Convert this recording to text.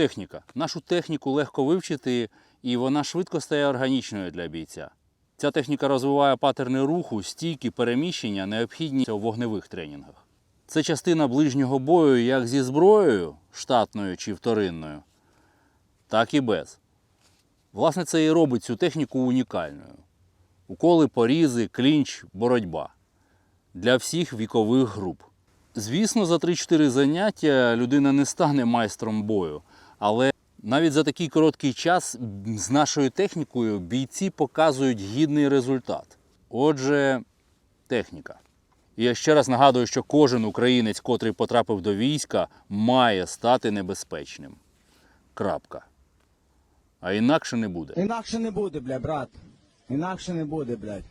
Техніка. Нашу техніку легко вивчити, і вона швидко стає органічною для бійця. Ця техніка розвиває патерни руху, стійки, переміщення, необхідні у вогневих тренінгах. Це частина ближнього бою як зі зброєю, штатною чи вторинною, так і без. Власне, це і робить цю техніку унікальною. Уколи, порізи, клінч, боротьба для всіх вікових груп. Звісно, за 3-4 заняття людина не стане майстром бою, але навіть за такий короткий час з нашою технікою бійці показують гідний результат. Отже, техніка. І я ще раз нагадую, що кожен українець, котрий потрапив до війська, має стати небезпечним. Крапка. А інакше не буде. Інакше не буде, бля, брат. Інакше не буде, блядь.